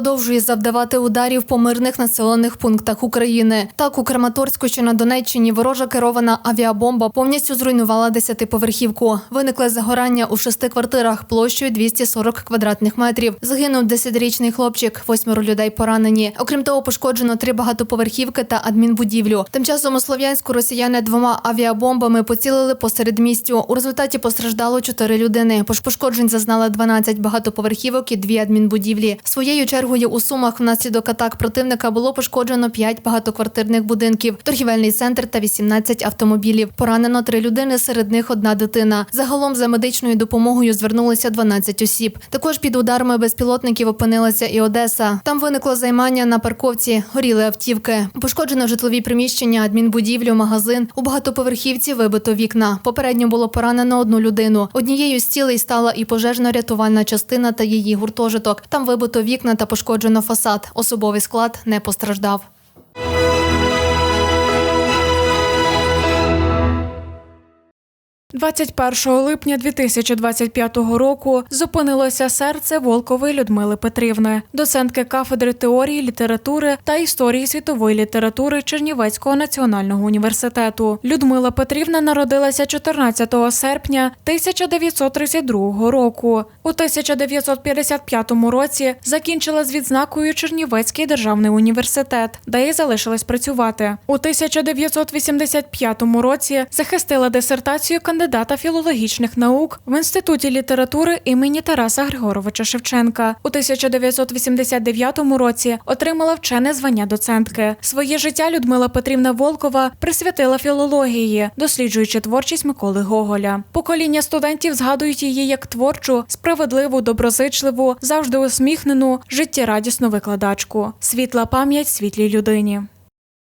Продовжує завдавати ударів по мирних населених пунктах України. Так, у Краматорську, що на Донеччині, ворожа керована авіабомба повністю зруйнувала десятиповерхівку. Виникли загорання у шести квартирах площею 240 квадратних метрів. Загинув 10-річний хлопчик, восьмеро людей поранені. Окрім того, пошкоджено три багатоповерхівки та адмінбудівлю. Тим часом у Слов'янську росіяни двома авіабомбами поцілили посеред містю. У результаті постраждало чотири людини. Пошкоджень зазнали 12 багатоповерхівок і дві адмінбудівлі. Своєю чергою у Сумах внаслідок атак противника було пошкоджено 5 багатоквартирних будинків, торгівельний центр та 18 автомобілів. Поранено три людини, серед них одна дитина. Загалом за медичною допомогою звернулися 12 осіб. Також під ударами безпілотників опинилася і Одеса. Там виникло займання на парковці, горіли автівки. Пошкоджено житлові приміщення, адмінбудівлю, магазин. У багатоповерхівці вибито вікна. Попередньо було поранено одну людину. Однією з цілей стала і пожежно-рятувальна частина та її гуртожиток. Там вибито вікна та пошкоджено фасад. Особовий склад не постраждав. – 21 липня 2025 року зупинилося серце Волкової Людмили Петрівни, доцентки кафедри теорії, літератури та історії світової літератури Чернівецького національного університету. Людмила Петрівна народилася 14 серпня 1932 року. У 1955 році закінчила з відзнакою Чернівецький державний університет, де й залишилась працювати. У 1985 році захистила дисертацію кандидата філологічних наук в Інституті літератури імені Тараса Григоровича Шевченка. У 1989 році отримала вчене звання доцентки. Своє життя Людмила Петрівна Волкова присвятила філології, досліджуючи творчість Миколи Гоголя. Покоління студентів згадують її як творчу, справедливу, доброзичливу, завжди усміхнену, життєрадісну викладачку. Світла пам'ять світлій людині.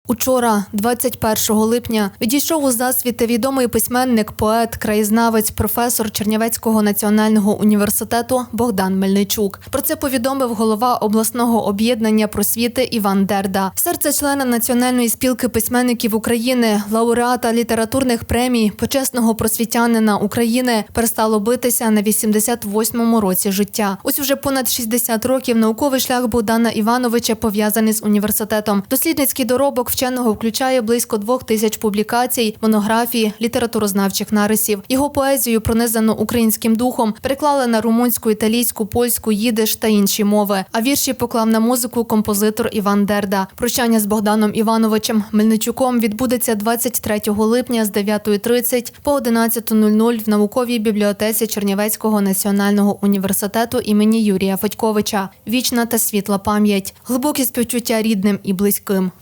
Учора, 21 липня, відійшов у засвіти відомий письменник, поет, краєзнавець, професор Чернівецького національного університету Богдан Мельничук. Про це повідомив голова обласного об'єднання просвіти Іван Дерда. Серце члена Національної спілки письменників України, лауреата літературних премій, почесного просвітянина України перестало битися на 88-му році життя. Ось уже понад 60 років науковий шлях Богдана Івановича пов'язаний з університетом. Дослідницький доробок вченого включає близько двох тисяч публікацій, монографій, літературознавчих нарисів. Його поезію, пронизану українським духом, переклали на румунську, італійську, польську, їдиш та інші мови. А вірші поклав на музику композитор Іван Дерда. Прощання з Богданом Івановичем Мельничуком відбудеться 23 липня з 9.30 по 11.00 в науковій бібліотеці Чернівецького національного університету імені Юрія Федьковича. Вічна та світла пам'ять, глибокі співчуття рідним і близьким.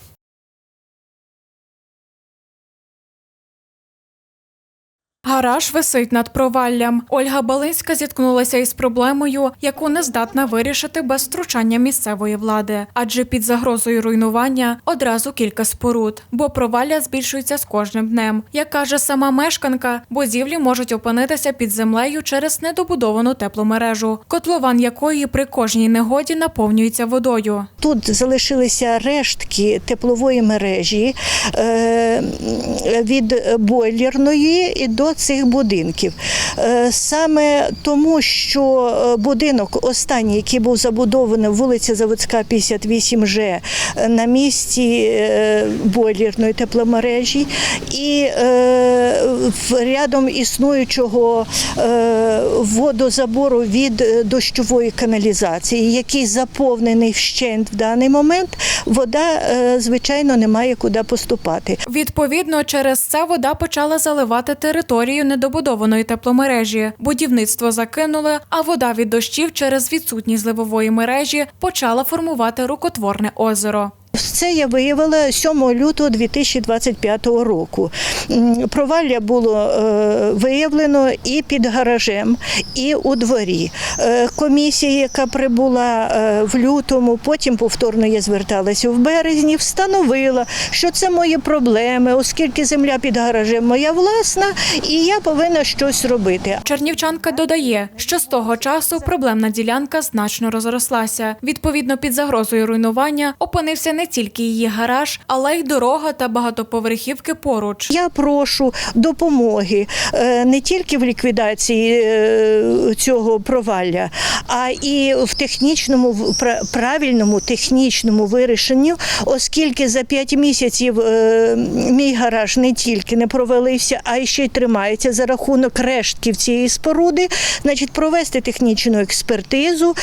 Гараж висить над проваллям. Ольга Балинська зіткнулася із проблемою, яку не здатна вирішити без втручання місцевої влади, адже під загрозою руйнування одразу кілька споруд, бо провалля збільшується з кожним днем. Як каже сама мешканка, будівлі можуть опинитися під землею через недобудовану тепломережу, котлован якої при кожній негоді наповнюється водою. Тут залишилися рештки теплової мережі е, від бойлерної і до цих будинків. Е, Саме тому, що е, будинок останній, який був забудований вулиця Заводська, 58Ж, е, на місці бойлерної тепломережі, і рядом існуючого водозабору від дощової каналізації, який заповнений вщент в даний момент, вода, звичайно, не має куди поступати. Відповідно, через це вода почала заливати територію недобудованої тепломережі. Будівництво закинули, а вода від дощів через відсутність зливової мережі почала формувати рукотворне озеро. Це я виявила 7 лютого 2025 року. Провалля було е, виявлено і під гаражем, і у дворі. Е, Комісія, яка прибула е, в лютому, потім повторно я зверталася в березні, встановила, що це мої проблеми, оскільки земля під гаражем моя власна, і я повинна щось робити. Чернівчанка додає, що з того часу проблемна ділянка значно розрослася. Відповідно, під загрозою руйнування опинився не не тільки її гараж, але й дорога та багатоповерхівки поруч. Я прошу допомоги е, не тільки в ліквідації е, цього провалля, а і в технічному правильному технічному вирішенню, оскільки за 5 місяців е, мій гараж не тільки не провалився, а й ще й тримається за рахунок рештків цієї споруди, значить провести технічну експертизу,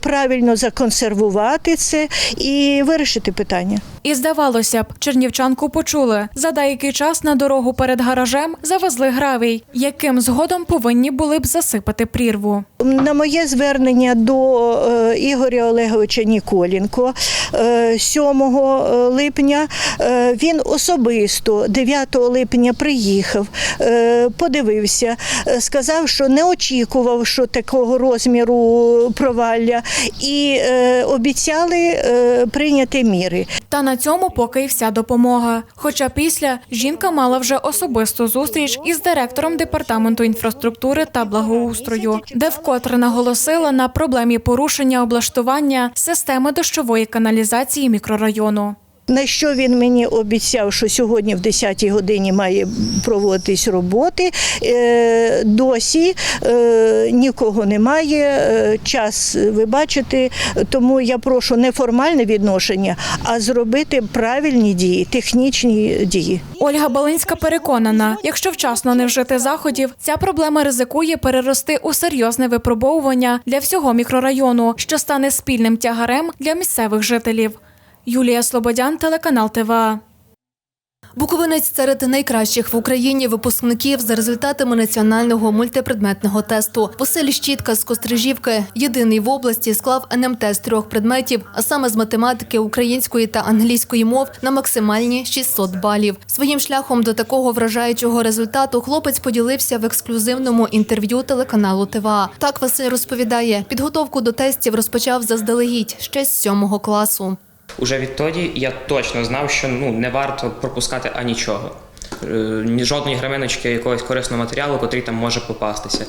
правильно законсервувати це і вирішити питання. І здавалося б, чернівчанку почули. За деякий час на дорогу перед гаражем завезли гравій, яким згодом повинні були б засипати прірву. На моє звернення до е, Ігоря Олеговича Ніколінко е, 7 липня е, він особисто 9 липня приїхав, е, подивився, е, сказав, що не очікував, що такого розміру провалля, і е, обіцяли е, прийняти міри. Та на цьому поки й вся допомога. Хоча після жінка мала вже особисту зустріч із директором департаменту інфраструктури та благоустрою, де вкотре наголосила на проблемі порушення облаштування системи дощової каналізації мікрорайону. На що він мені обіцяв, що сьогодні в 10-й годині має проводитись роботи. Е, досі е, нікого немає. е, Час ви бачите, тому я прошу не формальне відношення, а зробити правильні дії, технічні дії. Ольга Балинська переконана, якщо вчасно не вжити заходів, ця проблема ризикує перерости у серйозне випробовування для всього мікрорайону, що стане спільним тягарем для місцевих жителів. Юлія Слободян, телеканал ТВА. Буковинець серед найкращих в Україні випускників за результатами національного мультипредметного тесту. Василь Щітка з Кострижівки єдиний в області склав НМТ з трьох предметів, а саме з математики, української та англійської мов на максимальні 600 балів. Своїм шляхом до такого вражаючого результату хлопець поділився в ексклюзивному інтерв'ю телеканалу ТВА. Так Василь розповідає, підготовку до тестів розпочав заздалегідь ще з сьомого класу. Уже відтоді я точно знав, що ну не варто пропускати анічого. Е, жодної граминочки якогось корисного матеріалу, котрий там може попастися.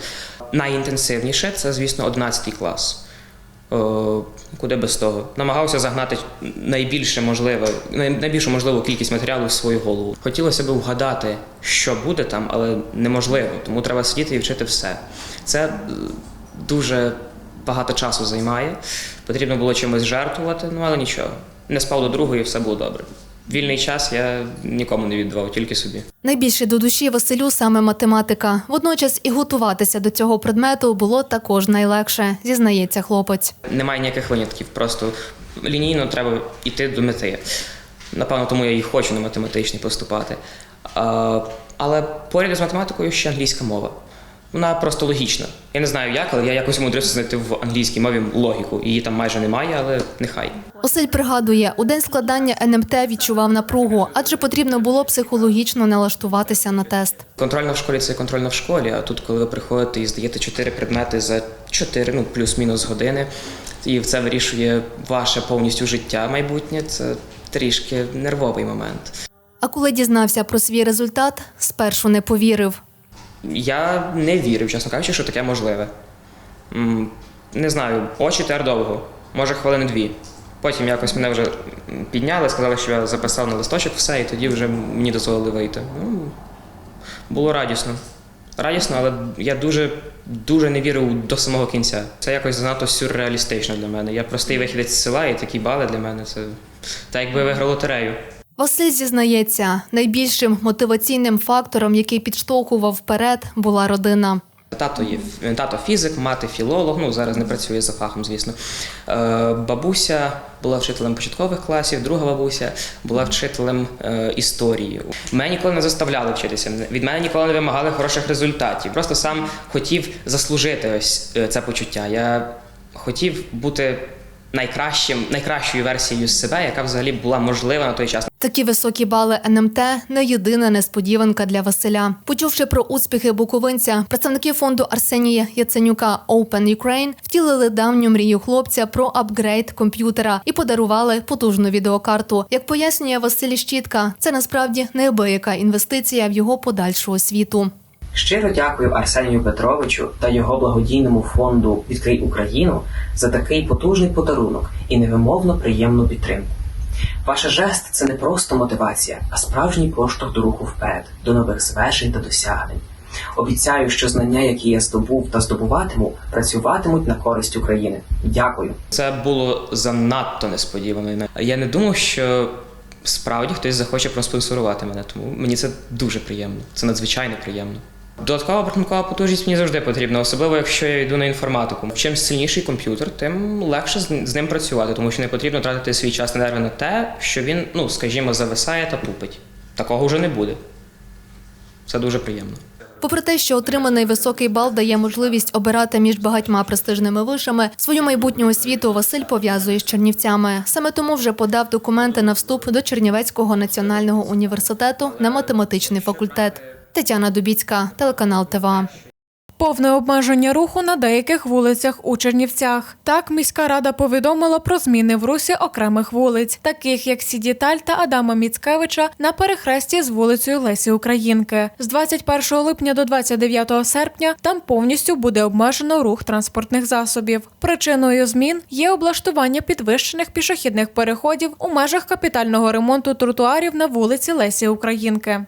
Найінтенсивніше це, звісно, 11 клас. Е, Куди без того. Намагався загнати найбільше можливе, найбільшу можливу кількість матеріалу в свою голову. Хотілося б вгадати, що буде там, але неможливо, тому треба сидіти і вчити все. Це е, дуже багато часу займає. Потрібно було чимось жертвувати, ну але нічого. Не спав до другої, і все було добре. Вільний час я нікому не віддавав, тільки собі. Найбільше до душі Василю саме математика. Водночас і готуватися до цього предмету було також найлегше, зізнається хлопець. Немає ніяких винятків, просто лінійно треба йти до мети. Напевно, тому я і хочу на математичний поступати. Але поряд з математикою ще англійська мова. Вона просто логічна. Я не знаю як, але я якось умудрився знайти в англійській мові логіку. Її там майже немає, але нехай. Василь пригадує, у день складання НМТ відчував напругу, адже потрібно було психологічно налаштуватися на тест. Контрольна в школі це контрольна в школі, а тут, коли ви приходите і здаєте чотири предмети за 4, ну плюс-мінус години, і це вирішує ваше повністю життя майбутнє, це трішки нервовий момент. А коли дізнався про свій результат, спершу не повірив. Я не вірив, чесно кажучи, що таке можливе. Не знаю, очі тер довго, може хвилини дві. Потім якось мене вже підняли, сказали, що я записав на листочок все, і тоді вже мені дозволили вийти. Ну, було радісно. Радісно, але я дуже, дуже не вірив до самого кінця. Це якось занадто сюрреалістично для мене. Я простий вихідець з села, і такі бали для мене це так, якби виграв лотерею. Василь зізнається, найбільшим мотиваційним фактором, який підштовхував вперед, була родина. Тато є тато фізик, мати філолог. Ну зараз не працює за фахом, звісно. Е, бабуся була вчителем початкових класів, друга бабуся була вчителем е, історії. Мене ніколи не заставляли вчитися. Від мене ніколи не вимагали хороших результатів. Просто сам хотів заслужити ось е, це почуття. Я хотів бути найкращим, найкращою версією себе, яка взагалі була можлива на той час. Такі високі бали НМТ не єдина несподіванка для Василя. Почувши про успіхи буковинця, представники фонду Арсенія Яценюка Open Ukraine втілили давню мрію хлопця про апгрейд комп'ютера і подарували потужну відеокарту. Як пояснює Василь Щітка, це насправді неабияка інвестиція в його подальшу освіту. Щиро дякую Арсенію Петровичу та його благодійному фонду Відкрий Україну за такий потужний подарунок і невимовно приємну підтримку. Ваша жест це не просто мотивація, а справжній поштовх до руху вперед, до нових звершень та досягнень. Обіцяю, що знання, які я здобув та здобуватиму, працюватимуть на користь України. Дякую. Це було занадто несподівано. Я не думав, що справді хтось захоче проспонсорувати мене, тому мені це дуже приємно. Це надзвичайно приємно. Додаткова рахункова потужність мені завжди потрібна, особливо якщо я йду на інформатику. Чим сильніший комп'ютер, тим легше з- ним працювати, тому що не потрібно тратити свій час та нерви на те, що він, ну скажімо, зависає та тупить. Такого вже не буде. Це дуже приємно. Попри те, що отриманий високий бал дає можливість обирати між багатьма престижними вишами, свою майбутню освіту Василь пов'язує з Чернівцями. Саме тому вже подав документи на вступ до Чернівецького національного університету на математичний факультет. Тетяна Дубіцька, телеканал ТВА. Повне обмеження руху на деяких вулицях у Чернівцях. Так, міська рада повідомила про зміни в русі окремих вулиць, таких як Сідіталь та Адама Міцкевича на перехресті з вулицею Лесі Українки. З 21 липня до 29 серпня там повністю буде обмежено рух транспортних засобів. Причиною змін є облаштування підвищених пішохідних переходів у межах капітального ремонту тротуарів на вулиці Лесі Українки.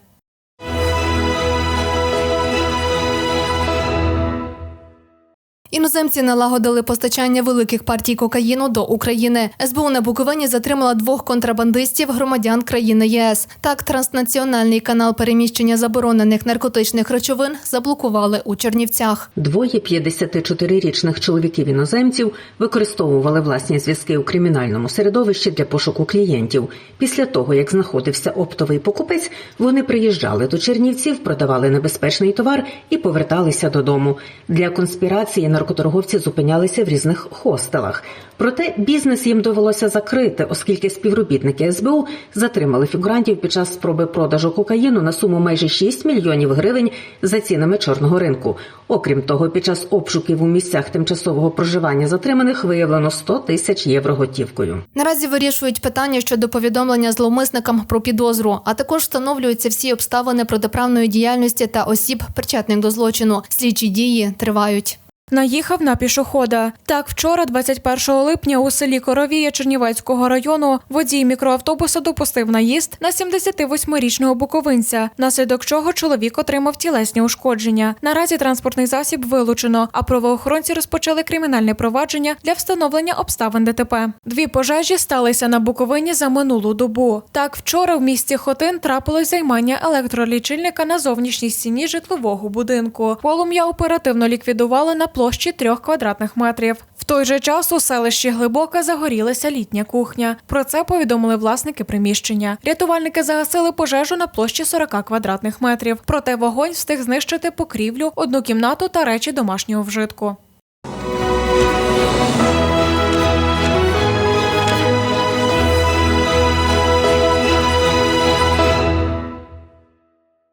Іноземці налагодили постачання великих партій кокаїну до України. СБУ на Буковині затримала двох контрабандистів громадян країни ЄС. Так, транснаціональний канал переміщення заборонених наркотичних речовин заблокували у Чернівцях. Двоє 54-річних чоловіків-іноземців використовували власні зв'язки у кримінальному середовищі для пошуку клієнтів. Після того, як знаходився оптовий покупець, вони приїжджали до Чернівців, продавали небезпечний товар і поверталися додому. Для конспірації наркоторговці зупинялися в різних хостелах. Проте бізнес їм довелося закрити, оскільки співробітники СБУ затримали фігурантів під час спроби продажу кокаїну на суму майже 6 мільйонів гривень за цінами чорного ринку. Окрім того, під час обшуків у місцях тимчасового проживання затриманих виявлено 100 тисяч євро готівкою. Наразі вирішують питання щодо повідомлення зловмисникам про підозру, а також встановлюються всі обставини протиправної діяльності та осіб, причетних до злочину. Слідчі дії тривають. Наїхав на пішохода. Так, вчора, 21 липня, у селі Коровія Чернівецького району водій мікроавтобуса допустив наїзд на 78-річного буковинця, наслідок чого чоловік отримав тілесні ушкодження. Наразі транспортний засіб вилучено, а правоохоронці розпочали кримінальне провадження для встановлення обставин ДТП. Дві пожежі сталися на Буковині за минулу добу. Так, вчора в місті Хотин трапилось займання електролічильника на зовнішній стіні житлового будинку. Полум'я оперативно ліквідували на площі трьох квадратних метрів. В той же час у селищі Глибока загорілася літня кухня. Про це повідомили власники приміщення. Рятувальники загасили пожежу на площі 40 квадратних метрів. Проте вогонь встиг знищити покрівлю, одну кімнату та речі домашнього вжитку.